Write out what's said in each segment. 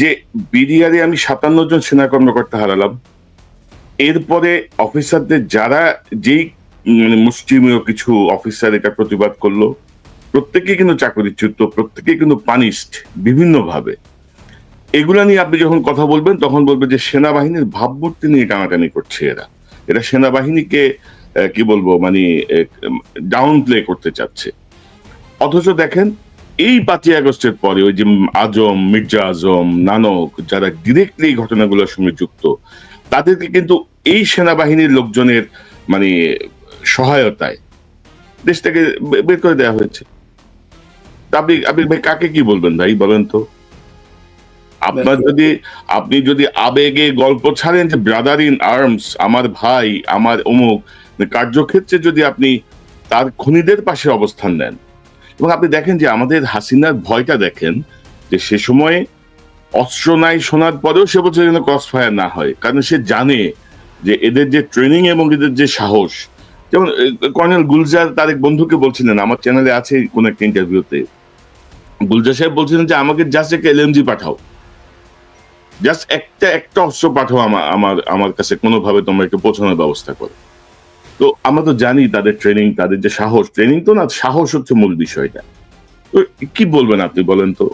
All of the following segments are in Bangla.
যে বিডিআরে আমি সাতান্ন জন সেনা কর্মকর্তা হারালাম। এরপরে অফিসারদের যারা যেই মানে মুষ্টিমেয় কিছু অফিসার এটা প্রতিবাদ করল প্রত্যেকে কিন্তু চাকরিচ্যুত প্রত্যেকে কিন্তু পানিশড বিভিন্নভাবে। এগুলা নিয়ে আপনি যখন কথা বলবেন, তখন বলবেন যে সেনাবাহিনীর ভাবমূর্তি নিয়ে টানাটানি করছে এরা। এরা সেনাবাহিনীকে কি বলব মানে ডাউন প্লে করতে চাচ্ছে। অথচ দেখেন এই পাঁচই আগস্টের পরে ওই যে আজম মির্জা আজম নানক যারা ডিরেক্টলি এই ঘটনাগুলোর সঙ্গে যুক্ত তাদেরকে কিন্তু এই সেনাবাহিনীর লোকজনের মানে সহায়তায় দেশ থেকে বের করে দেওয়া হয়েছে। আপনি আপনি ভাই কাকে কি বলবেন ভাই বলেন তো? আপনার যদি আপনি যদি আবেগে গল্প ছাড়েন যে ব্রাদার ইন আর্মস আমার ভাই আমার অমুক কার্যক্ষেত্রে যদি আপনি তার খুনিদের পাশে অবস্থান নেন এবং আপনি দেখেন যে আমাদের হাসিনার ভয়টা দেখেন যে সে সময়ে অস্ত্র নাই শোনার পরেও সে বছর যেন ক্রস ফায়ার না হয়। কারণ সে জানে যে এদের যে ট্রেনিং এবং এদের যে সাহস, যেমন কর্নেল গুলজার তার এক বন্ধুকে বলছিলেন, আমার চ্যানেলে আছে কোন একটা ইন্টারভিউতে গুলজার সাহেব বলছিলেন যে, আমাকে জাস্ট একটা এলএমজি পাঠাও। জাস্ট একটা একটা অস্ত্র পাঠাও আমার আমার আমার কাছে। কোনোভাবে তোমরা একটু পৌঁছানোর ব্যবস্থা করো। তো আমরা তো জানি তাদের ট্রেনিং তাদের যে সাহস। ট্রেনিং তো না, সাহস হচ্ছে মূল বিষয়টা। কি বলবেন আপনি বলেন তো?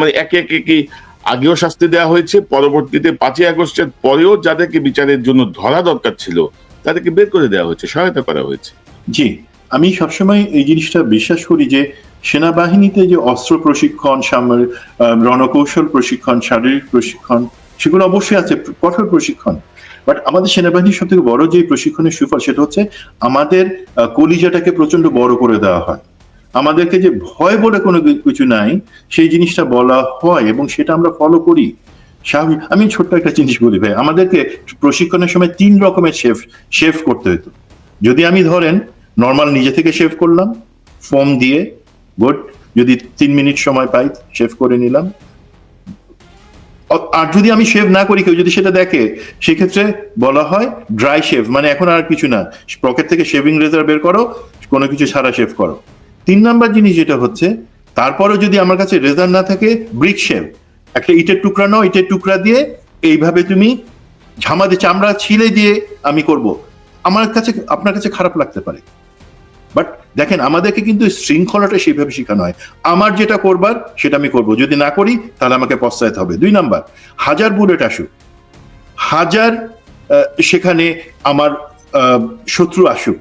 মানে একে একে কি আগেও শাস্তি দেওয়া হয়েছে, পরবর্তীতে পাঁচই আগস্টের পরেও যাদেরকে বিচারের জন্য ধরা দরকার ছিল, তাদেরকে বের করে দেওয়া হয়েছে, সহায়তা করা হয়েছে। জি, আমি সবসময় এই জিনিসটা বিশ্বাস করি যে, সেনাবাহিনীতে যে অস্ত্র প্রশিক্ষণ রণকৌশল প্রশিক্ষণ, শারীরিক প্রশিক্ষণ, সেগুলো অবশ্যই আছে, কঠোর প্রশিক্ষণ। বাট আমাদের সেনাবাহিনীর সব থেকে বড় যে প্রশিক্ষণের সুফল সেটা হচ্ছে আমাদের কলিজাটাকে প্রচণ্ড বড় করে দেওয়া হয়। আমাদেরকে যে ভয় বলে কোনো কিছু নাই, সেই জিনিসটা বলা হয় এবং সেটা আমরা ফলো করি। স্বাভাবিক, আমি ছোট্ট একটা জিনিস বলি ভাই, আমাদেরকে প্রশিক্ষণের সময় তিন রকমের শেফ শেফ করতে হতো। যদি আমি ধরেন নর্মাল নিজে থেকে শেভ করলাম ফোম দিয়ে গুড যদি তিন মিনিট সময় পাই শেভ করে নিলাম আর যদি আমি শেভ না করি, কেউ যদি সেটা দেখে, সেক্ষেত্রে বলা হয় ড্রাই শেভ মানে এখন আর কিছু না। পকেট থেকে শেভিং রেজার বের করো, কোনো কিছু ছাড়া শেভ করো। তিন নাম্বার জিনিস যেটা হচ্ছে, তারপরেও যদি আমার কাছে রেজার না থাকে ব্রিক শেভ একটা ইটের টুকরা নাও, ইটের টুকরা দিয়ে এইভাবে তুমি ঝামাতে, চামড়া ছিলে দিয়ে আমি করব। আমার কাছে, আপনার কাছে খারাপ লাগতে পারে। বাট দেখেন, আমাদেরকে কিন্তু শৃঙ্খলাটা সেইভাবে শেখানো হয়। আমার যেটা করবার, সেটা আমি করব। যদি না করি, তাহলে আমাকে পশ্চাতে হবে। দুই নাম্বার, হাজার বুলেট আসুক। হাজার সেখানে আমার শত্রু আসুক।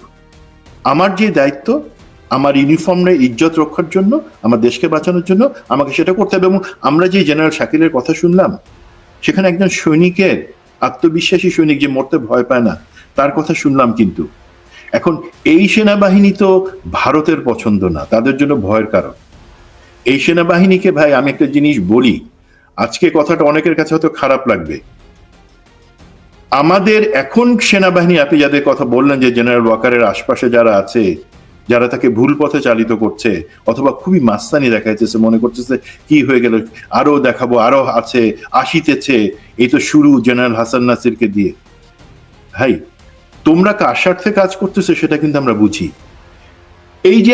আমার যে দায়িত্ব, আমার ইউনিফর্ম ইউনিফর্মের ইজ্জত রক্ষার জন্য, আমার দেশকে বাঁচানোর জন্য, আমাকে সেটা করতে হবে। এবং আমরা যে জেনারেল শাকিলের কথা শুনলাম, সেখানে একজন সৈনিকের আত্মবিশ্বাসী সৈনিক যে মরতে ভয় পায় না, তার কথা শুনলাম কিন্তু। এখন এই সেনাবাহিনী তো ভারতের পছন্দ না, তাদের জন্য ভয়ের কারণ। এই সেনাবাহিনীকে ভাই আমি একটা জিনিস বলি, আজকে কথাটা অনেকের কাছে হয়তো খারাপ লাগবে। আমাদের এখন সেনাবাহিনী, আপনি যাদের কথা বললেন যে জেনারেল ওয়াকারের আশপাশে যারা আছে, যারা তাকে ভুল পথে চালিত করছে, অথবা খুবই মাস্তানি দেখাইতেছে মনে করতেছে কি হয়ে গেল, আরও দেখাবো, আরও আছে আসিতেছে এই তো শুরু জেনারেল হাসান নাসিরকে দিয়ে। ভাই তোমরা কার স্বার্থে কাজ করতেছো সেটা কিন্তু আমরা বুঝি। এই যে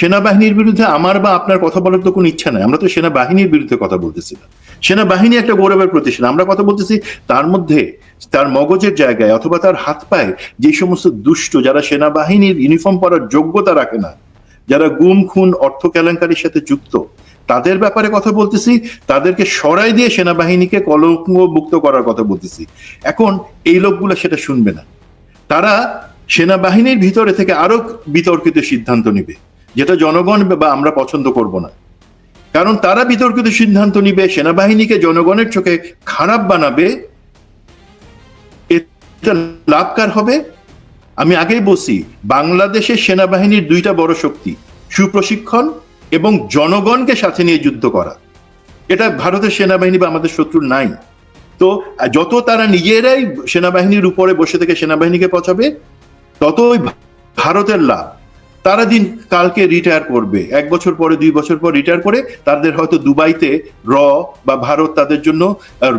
সেনাবাহিনীর বিরুদ্ধে আমার বা আপনার কথা বলার তো কোনো ইচ্ছা নাই। আমরা তো সেনাবাহিনীর বিরুদ্ধে কথা বলতেছি না সেনাবাহিনী একটা গৌরবের প্রতিষ্ঠান। আমরা কথা বলতেছি তার মধ্যে তার মগজের জায়গায় অথবা তার হাত পায়ে যে সমস্ত দুষ্ট যারা সেনাবাহিনীর ইউনিফর্ম পরার যোগ্যতা রাখে না, যারা গুম, খুন, অর্থ কেলেঙ্কারির সাথে যুক্ত, তাদের ব্যাপারে কথা বলতেছি, তাদেরকে সরাই দিয়ে সেনাবাহিনীকে কলঙ্ক মুক্ত করার কথা বলতেছি। এখন এই লোকগুলো সেটা শুনবে না। তারা সেনাবাহিনীর ভিতরে থেকে আরও বিতর্কিত সিদ্ধান্ত নিবে, যেটা জনগণ বা আমরা পছন্দ করব না। কারণ তারা বিতর্কিত সিদ্ধান্ত নিবে, সেনাবাহিনীকে জনগণের চোখে খারাপ বানাবে, এটা লাভকার হবে। আমি আগেই বলছি, বাংলাদেশের সেনাবাহিনীর দুইটা বড় শক্তি, সুপ্রশিক্ষণ এবং জনগণকে সাথে নিয়ে যুদ্ধ করা। এটা ভারতের সেনাবাহিনী বা আমাদের শত্রুর নাই। তো যত তারা নিজেরাই সেনাবাহিনীর উপরে বসে থেকে সেনাবাহিনীকে পচাবে ততই ভারতের লাভ। তারা দিন কালকে রিটায়ার করবে। এক বছর পরে, দুই বছর পর রিটায়ার করে তাদের হয়তো দুবাইতে র বা ভারত তাদের জন্য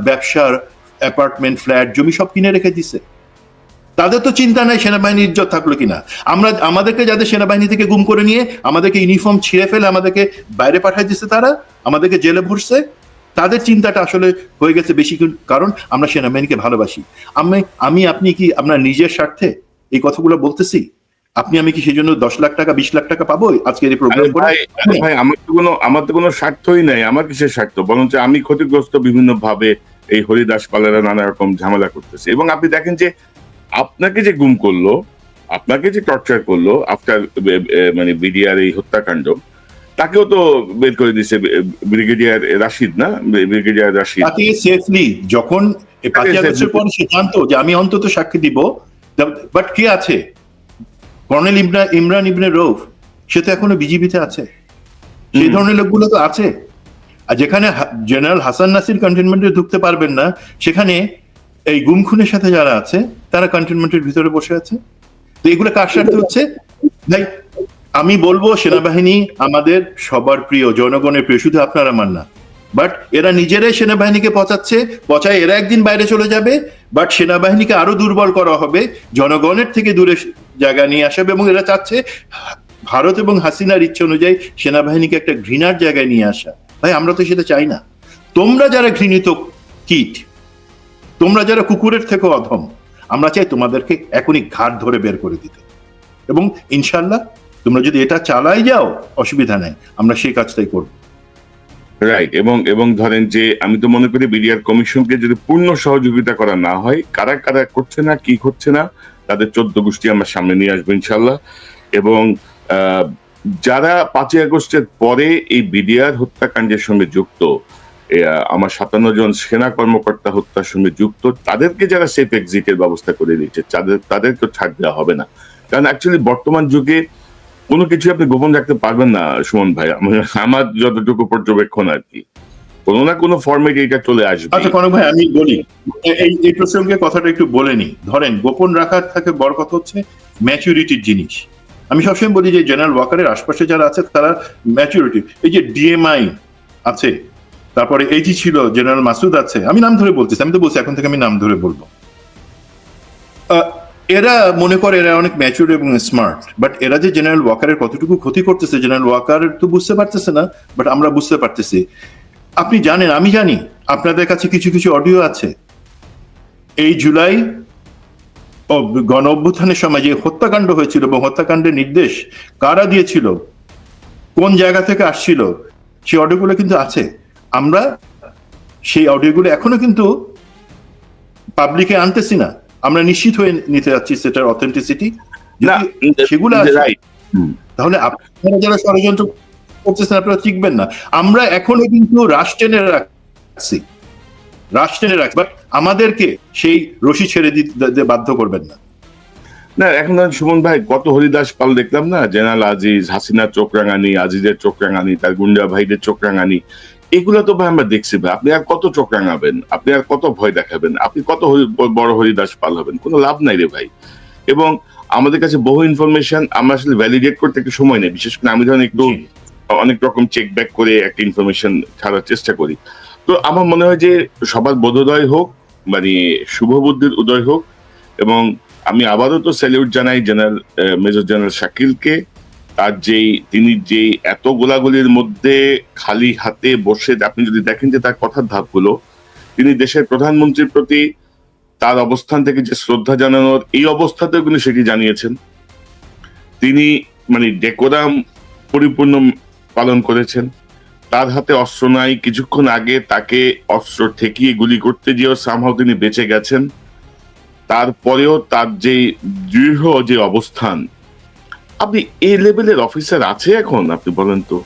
ব্যবসার অ্যাপার্টমেন্ট ফ্ল্যাট জমি সব কিনে রেখে দিছে। তাদের তো চিন্তা নাই সেনাবাহিনীর ইজ্জত থাকল কিনা। আমরা, আমাদেরকে যাদের সেনাবাহিনী থেকে গুম করে নিয়ে আমাদেরকে ইউনিফর্ম ছিঁড়ে ফেলে আমাদেরকে বাইরে পাঠাই দিছে তারা, আমাদেরকে জেলে ভরছে তাদের চিন্তাটা আসলে হয়ে গেছে বেশি কারণ আমরা সেনাবাহিনীকে ভালোবাসি। আমি আমি আপনি কি আপনার নিজের স্বার্থে এই কথাগুলো বলতেছি? আপনি আমি কি সেই জন্য দশ লাখ টাকা বিশ লাখ টাকা পাবো আজকের এই প্রোগ্রাম ভাই আমার তো কোনো আমার তো কোনো স্বার্থই নাই আমার কিসের স্বার্থ? বরঞ্চ আমি ক্ষতিগ্রস্ত বিভিন্ন ভাবে এই হরিদাস পালেরা নানা রকম ঝামেলা করতেছে। এবং আপনি দেখেন যে আপনাকে যে গুম করল আপনাকে যে টর্চার করল আফটার মানে বিডিআর এই হত্যাকাণ্ড তাকেও তো বের করে দিছে ব্রিগেডিয়ার রাশিদ না? ব্রিগেডিয়ার রাশিদ। তাকে সেফলি যখন আগস্টের safely- পর সে জানতো যে আমি অন্তত সাক্ষী দিব বাট কে আছে? কর্নেল ইমরান ইমরান ইবনে রৌফ সে তো এখনও বিজিবিতে আছে। সেই ধরনের লোকগুলো তো আছে। আর যেখানে জেনারেল হাসান নাসির কন্টেনমেন্টে ঢুকতে পারবেন না সেখানে এই গুম খুনের সাথে যারা আছে তারা কন্টেনমেন্টের ভিতরে বসে আছে। তো এগুলো কার স্বার্থে হচ্ছে? ভাই আমি বলব সেনাবাহিনী আমাদের সবার প্রিয়, জনগণের প্রিয়, শুধু আপনার আমার না। বাট এরা নিজেরাই সেনাবাহিনীকে পচাচ্ছে, পচায় এরা একদিন বাইরে চলে যাবে বাট সেনাবাহিনীকে আরও দুর্বল করা হবে, জনগণের থেকে দূরে জায়গা নিয়ে আসবে এবং এরা চাচ্ছে ভারত এবং হাসিনার ইচ্ছে অনুযায়ী সেনাবাহিনীকে একটা ঘৃণার জায়গায় নিয়ে আসা। ভাই, আমরা তো সেটা চাই না। তোমরা যারা ঘৃণিত কীট, তোমরা যারা কুকুরের থেকে অধম, আমরা চাই তোমাদেরকে এখনই ঘাট ধরে বের করে দিতে। এবং ইনশাল্লাহ তোমরা যদি এটা চালাই যাও, অসুবিধা নাই। আমরা সেই কাজটাই করব। রাইট এবং এবং ধরেন যে আমি তো মনে করি বিডিআর কমিশনকে যদি পূর্ণ সহযোগিতা করা না হয়, কারা কারা করছে না, কি করছে না, তাদের চোদ্দ গোষ্ঠী আমরা সামনে নিয়ে আসব ইনশাল্লাহ এবং যারা পাঁচই আগস্টের পরে এই বিডিআর হত্যাকাণ্ডের সঙ্গে যুক্ত আমার সাতান্ন জন সেনা কর্মকর্তা হত্যার সঙ্গে যুক্ত, তাদেরকে যারা সেফ এক্সিটের ব্যবস্থা করে দিচ্ছে তাদের তাদেরকে ছাড় দেওয়া হবে না। কারণ অ্যাকচুয়ালি বর্তমান যুগে কোনো কিছু আপনি গোপন রাখতে পারবেন না, সুমন ভাই। আমার- যতটুকু পর্যবেক্ষণ আর কি। কোনো না কোনো ফর্মেটে এটা চলে আসবে। আচ্ছা কনক ভাই, আমি বলি, এই এই প্রসঙ্গে কথাটা একটু বলে নি ধরেন, গোপন রাখার থেকে বড় কথা হচ্ছে ম্যাচুরিটির জিনিস। আমি সবসময় বলি যে জেনারেল ওয়াকারের আশপাশে যারা আছে, তারা ম্যাচুরিটি এই যে ডিএমআই আছে, তারপরে এই যে ছিল জেনারেল মাসুদ আছে, আমি নাম ধরে বলতেছি, আমি তো বলছি, এখন থেকে আমি নাম ধরে বলব। এরা মনে করে এরা অনেক ম্যাচুর এবং স্মার্ট বাট এরা যে জেনারেল ওয়াকারের কতটুকু ক্ষতি করতেছে জেনারেল ওয়াকার তো বুঝতে পারতেছে না বাট আমরা বুঝতে পারতেছি। আপনি জানেন, আমি জানি, আপনাদের কাছে কিছু কিছু অডিও আছে। এই জুলাই গণ অভ্যুত্থানের সময় যে হত্যাকাণ্ড হয়েছিল এবং হত্যাকাণ্ডের নির্দেশ কারা দিয়েছিল, কোন জায়গা থেকে আসছিল, সেই অডিওগুলো কিন্তু আছে। আমরা সেই অডিওগুলো এখনও কিন্তু পাবলিকে আনতেছি না। আমরা নিশ্চিত হয়ে নিতে যাচ্ছি সেটার অথেন্টিসিটি সেগুলো রাইট তাহলে আপনারা যারা ষড়যন্ত্র করতেছেন আপনারা টিকবেন না। আমরা এখনও কিন্তু রাশ টেনে রাখছি রাশ টেনে রাখছি বাট আমাদেরকে সেই রশি ছেড়ে দিতে বাধ্য করবেন না। না এখন সুমন ভাই কত হরিদাস পাল দেখলাম না? জেনারেল আজিজ হাসিনার চোখ রাঙানি আজিজের চোখ রাঙানি তার গুন্ডা ভাইদের চোখ রাঙানি। এগুলো তো ভাই আমরা দেখছি ভাই। আপনি আর কত চোখ রাঙাবেন আপনি আর কত ভয় দেখাবেন আপনি কত বড় হরিদাস পাল হবেন কোনো লাভ নাই রে ভাই। এবং আমাদের কাছে বহু ইনফরমেশন আমরা আসলে ভ্যালিডেট করতে একটু সময় নেই বিশেষ করে আমি ধরেন একটু অনেক রকম চেক ব্যাক করে একটা ইনফরমেশন ছাড়ার চেষ্টা করি। তো আমার মনে হয় যে সবার বোধোদয় হোক মানে শুভ বুদ্ধির উদয় হোক এবং আমি আবারও তো স্যালিউট জানাই জেনারেল মেজর জেনারেল শাকিলকে। তার যেই, তিনি যেই এত গোলাগুলির মধ্যে খালি হাতে বসে, আপনি যদি দেখেন যে তার কথার ধাপগুলো, তিনি দেশের প্রধানমন্ত্রীর প্রতি তার অবস্থান থেকে যে শ্রদ্ধা জানানোর এই অবস্থাতেও কিন্তু সেটি জানিয়েছেন। তিনি মানে ডেকোরাম পরিপূর্ণ পালন করেছেন। তার হাতে অস্ত্র নাই। কিছুক্ষণ আগে তাকে অস্ত্র ঠেকিয়ে গুলি করতে গিয়েও সামহাও তিনি বেঁচে গেছেন। তারপরেও তার যে দৃঢ় যে অবস্থান আপনি এই লেভেলের অফিসার আছে এখন আপনি বলেন তো?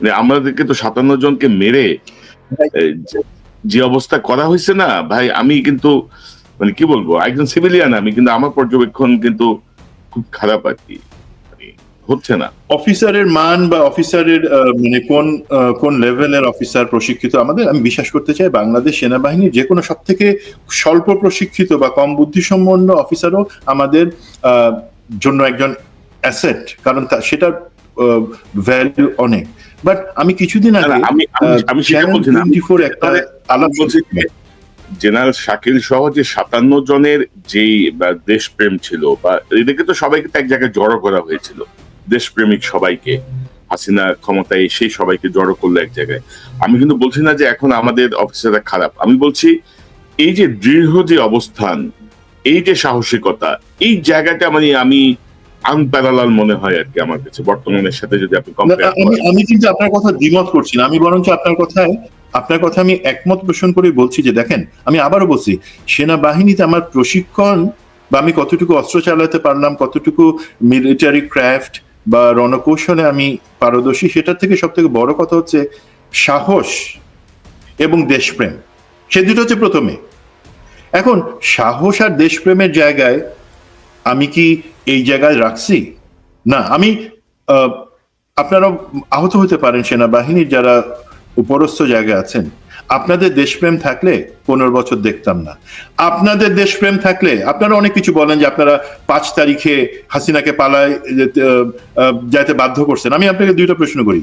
মানে আমাদেরকে তো সাতান্ন জনকে মেরে যে- অবস্থা করা হয়েছে না ভাই আমি কিন্তু মানে কি বলব একজন সিভিলিয়ান আমি কিন্তু আমার পর্যবেক্ষণ কিন্তু খুব খারাপ আর কি। মানে হচ্ছে না। অফিসারের মান বা অফিসারের মানে কোন কোন লেভেলের অফিসার প্রশিক্ষিত আমাদের আমি বিশ্বাস করতে চাই বাংলাদেশ সেনাবাহিনীর যে কোনো সব থেকে স্বল্প প্রশিক্ষিত বা কম বুদ্ধিসম্পন্ন অফিসারও আমাদের আহ, জন্য একজন অ্যাসেট কারণ সেটার ভ্যালু অনেক। বাট আমি কিছুদিন আগে আমি আমি- আমি সেটা বলছি না। একটা আলাপ বলছি জেনারেল শাকিল সহ যে সাতান্ন জনের যেই দেশপ্রেম ছিল বা এদেরকে তো সবাইকে তো এক জায়গায় জড়ো করা হয়েছিল। দেশপ্রেমিক সবাইকে হাসিনা ক্ষমতায় এসে সবাইকে জড়ো করল এক জায়গায়। আমি কিন্তু বলছি না যে এখন আমাদের অফিসাররা খারাপ। আমি বলছি এই যে দৃঢ় যে অবস্থান এই যে সাহসিকতা এই জায়গাটা মানে আমি আনপ্যারালাল মনে হয় আর কি আমার কাছে বর্তমানের সাথে যদি আপনি আমি আমি কিন্তু আপনার কথা দ্বিমত করছি না আমি বরঞ্চ আপনার কথায় আপনার কথা আমি একমত পোষণ করে বলছি যে দেখেন আমি আবারও বলছি সেনাবাহিনীতে আমার প্রশিক্ষণ বা আমি কতটুকু অস্ত্র চালাতে পারলাম কতটুকু মিলিটারি ক্রাফট বা রণকৌশলে আমি পারদর্শী সেটার থেকে সব থেকে বড় কথা হচ্ছে সাহস এবং দেশপ্রেম। সে দুটো হচ্ছে প্রথমে। এখন সাহস আর দেশপ্রেমের জায়গায় আমি কি এই জায়গায় রাখছি? না, আমি আপনারা আহত হতে পারেন সেনাবাহিনীর যারা উপরস্থ জায়গায় আছেন। আপনাদের দেশপ্রেম থাকলে পনেরো বছর দেখতাম না। আপনাদের দেশপ্রেম থাকলে, আপনারা অনেক কিছু বলেন যে আপনারা পাঁচ তারিখে হাসিনাকে পালায় যাইতে বাধ্য করছেন। আমি আপনাকে দুইটা প্রশ্ন করি।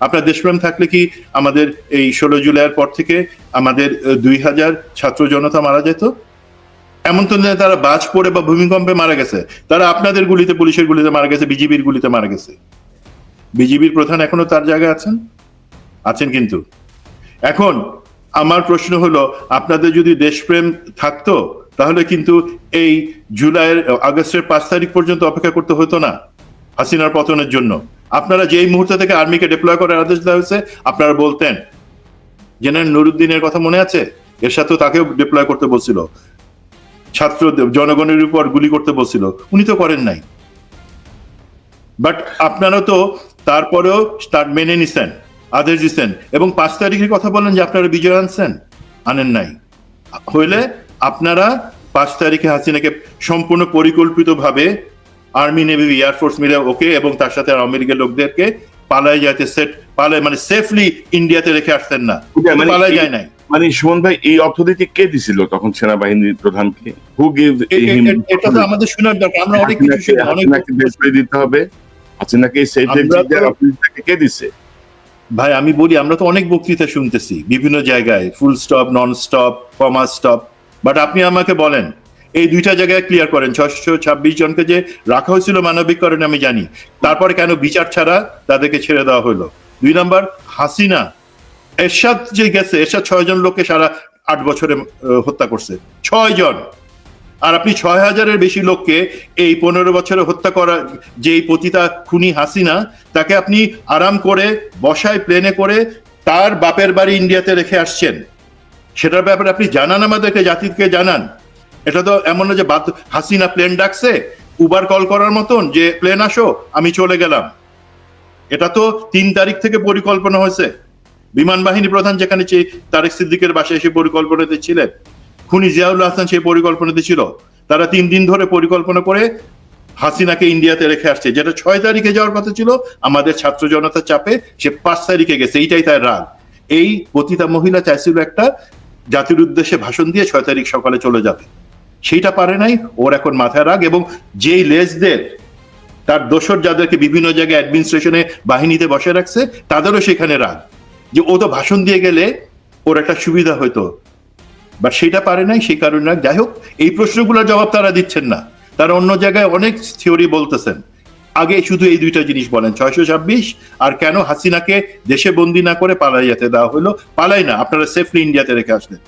আপনার দেশপ্রেম থাকলে কি আমাদের এই ষোলো জুলাইয়ের পর থেকে আমাদের দুই হাজার ছাত্র জনতা মারা যেত? এমন তো তারা বাজ পড়ে বা ভূমিকম্পে মারা গেছে। তারা আপনাদের গুলিতে, পুলিশের গুলিতে মারা গেছে, বিজিবির গুলিতে মারা গেছে। বিজিবির প্রধান এখনও তার জায়গায় আছেন? আছেন কিন্তু। এখন আমার প্রশ্ন হলো, আপনাদের যদি দেশপ্রেম থাকতো, তাহলে কিন্তু এই জুলাইয়ের আগস্টের পাঁচ তারিখ পর্যন্ত অপেক্ষা করতে হতো না হাসিনার পতনের জন্য। আপনারা যেই মুহূর্ত থেকে আর্মিকে ডিপ্লয় করার আদেশ দেওয়া হয়েছে, আপনারা বলতেন। জেনারেল নুরুদ্দিনের কথা মনে আছে? এর সাথেও তাকেও ডিপ্লয় করতে বলছিল। ছাত্র জনগণের উপর গুলি করতে বলছিল। উনি তো করেন নাই। বাট আপনারা তো তারপরেও তার মেনে নিছেন, আদেশ দিচ্ছেন এবং পাঁচ তারিখের কথা বলেন যে আপনারা বিজয় আনছেন, আনেন নাই। হইলে আপনারা পাঁচ তারিখে হাসিনাকে সম্পূর্ণ পরিকল্পিতভাবে আর্মি নেভি এয়ারফোর্স মিলে ওকে এবং তার সাথে আওয়ামী লীগের লোকদেরকে পালায় যাইতে সেট পালায় মানে সেফলি ইন্ডিয়াতে রেখে আসতেন না। মানে পালায় যায় নাই। মানে সুমন ভাই এই অর্থনীতি কে দিছিল তখন সেনাবাহিনীর প্রধানকে? হু গিভ এটা তো আমাদের শোনার দরকার আমরা অনেক কিছু শুনি, অনেক দিতে হবে। এই সেফ আমরা অর্থনীতিটাকে কে দিছে? ভাই আমি বলি আমরা তো অনেক বক্তৃতা শুনতেছি বিভিন্ন জায়গায় full stop non stop comma stop but আপনি আমাকে বলেন এই দুইটা জায়গায় ক্লিয়ার করেন। ছশো ছাব্বিশ জনকে যে রাখা হয়েছিল মানবিক কারণে আমি জানি। তারপরে কেন বিচার ছাড়া তাদেরকে ছেড়ে দেওয়া হলো? দুই নাম্বার, হাসিনা, এরশাদ যে গেছে, এরশাদ ছয় জন লোককে সারা আট বছরে হত্যা করছে। ছয় জন। আর আপনি ছয় হাজারের বেশি লোককে এই পনেরো বছরে হত্যা করা যে এই পতিতা খুনি হাসিনা, তাকে আপনি আরাম করে, বসায় প্লেনে করে তার বাপের বাড়ি ইন্ডিয়াতে রেখে আসছেন। সেটার ব্যাপারে আপনি জানান আমাদেরকে, জাতিকে জানান। এটা তো এমন না যে বাধ্য হাসিনা প্লেন ডাকছে উবার কল করার মতন যে প্লেন আসো, আমি চলে গেলাম। এটা তো তিন তারিখ থেকে পরিকল্পনা হয়েছে। বিমান বাহিনী প্রধান যেখানে তারেক সিদ্দিকের বাসায় এসে পরিকল্পনাতে ছিলেন। খুনি জিয়াউল হাসান সেই পরিকল্পনাতে ছিল। তারা তিন দিন ধরে পরিকল্পনা করে হাসিনাকে ইন্ডিয়াতে রেখে আসছে। যেটা ছয় তারিখে যাওয়ার কথা ছিল, আমাদের ছাত্র জনতার চাপে সে পাঁচ তারিখে গেছে। এইটাই তার রাগ। এই পতিতা মহিলা চাইছিল একটা জাতির উদ্দেশ্যে ভাষণ দিয়ে ছয় তারিখ সকালে চলে যাবে। সেইটা পারে নাই, ওর এখন মাথায় রাগ এবং যেই লেজদের, তার দোসর যাদেরকে বিভিন্ন জায়গায় অ্যাডমিনিস্ট্রেশনে বাহিনীতে বসে রাখছে, তাদেরও সেখানে রাগ। যে ও তো ভাষণ দিয়ে গেলে ওর একটা সুবিধা হতো। বাট সেটা পারে নাই, সেই কারণে যাই হোক, এই প্রশ্নগুলোর জবাব তারা দিচ্ছেন না। তারা অন্য জায়গায় অনেক থিওরি বলতেছেন। আগে শুধু এই দুইটা জিনিস বলেন, ছয়শো ছাব্বিশ আর কেন হাসিনাকে দেশে বন্দি না করে পালাই যেতে দেওয়া হলো? পালাই না, আপনারা সেফলি ইন্ডিয়াতে রেখে আসলেন।